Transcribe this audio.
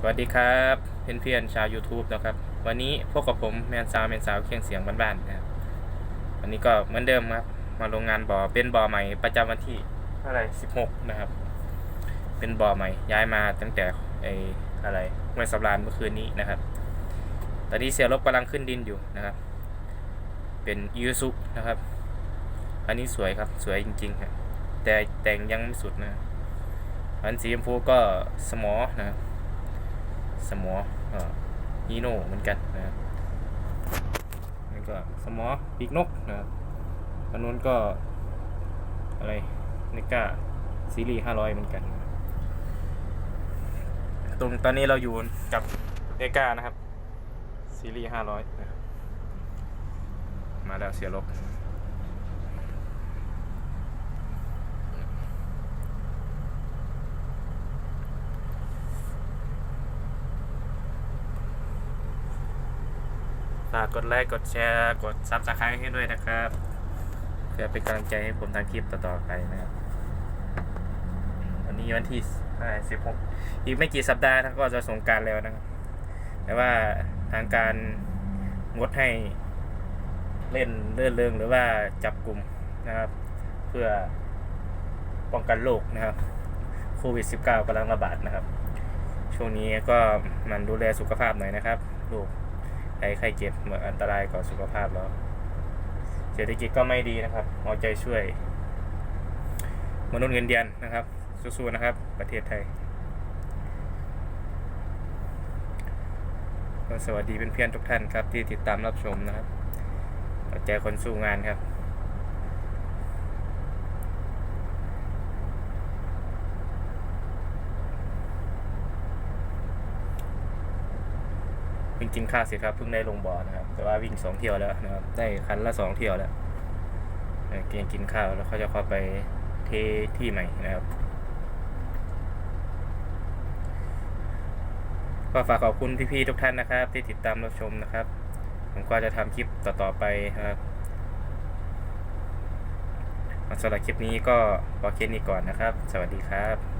สวัสดีครับเพื่อนๆชาว YouTube นะครับ วันนี้พวกกับผมแมนซาวแมนซาวเคียงเสียงบ้านๆนะครับวันนี้ก็เหมือนเดิมครับ มาโรงงานบ่อเป็นบ่อใหม่ประจำวันที่เท่าไหร่16นะครับ เป็นบ่อใหม่ย้ายมาตั้งแต่ไอ้อะไรเมื่อสัปดาห์เมื่อคืนนี้นะครับ ตอนนี้เสียรบกำลังขึ้นดินอยู่นะครับ เป็นยูซุนะครับ อันนี้สวยครับสวยจริงๆครับแต่แต่งยังไม่สุดนะอันสีชมพูก็สมอนะครับ สมออ่อฮีโน่เหมือนกันนะครับนี่ก็สมอปีกนกนะครับอันนู้นก็อะไรนิก้าซีรีส์ห้าร้อยเหมือนกัน ตรงตอนนี้เราอยู่กับเนก้านะครับ ซีรีส์ห้าร้อยนะมาแล้วเสียลบากกดไลค์กดแชร์กดซับสไครต์ให้ด้วยนะครับ เพื่อเป็นกำลังใจให้ผมทำคลิปต่อๆไปนะครับ วันนี้วันที่สิบหกอีกไม่กี่สัปดาห์นก็จะสงการแล้วนะครับ แต่ว่าทางการงดให้เล่นเลื่อนเริงหรือว่าจับกลุ่มนะครับ เพื่อป้องกันโรคนะครับโควิด -19 กำลังระบาดนะครับ ช่วงนี้ก็มันดูแลสุขภาพหน่อยนะครับโรค ไข้ไข้เจ็บเหมือนอันตรายต่อสุขภาพแล้วเศรษฐกิจก็ไม่ดีนะครับเอาใจช่วย มนุษย์เงินเดือนนะครับสู้ๆนะครับ ประเทศไทยสวัสดีเพื่อนๆทุกท่านครับที่ติดตามรับชมนะครับเอาใจคนสู้งานครับ เพิ่งกินข้าวเสร็จครับเพิ่งได้ลงบ่อนะครับ แต่ว่าวิ่งสองเที่ยวแล้วนะครับ ได้คันละสองเที่ยวแล้วเกินกินข้าวแล้วเขาจะเข้าไปเทที่ใหม่นะครับ ก็ฝากขอบคุณพี่ๆทุกท่านนะครับ ที่ติดตามรับชมนะครับ ผมก็จะทำคลิปต่อๆไปนะครับสำหรับคลิปนี้ก็พอแค่นี้ก่อนนะครับ สวัสดีครับ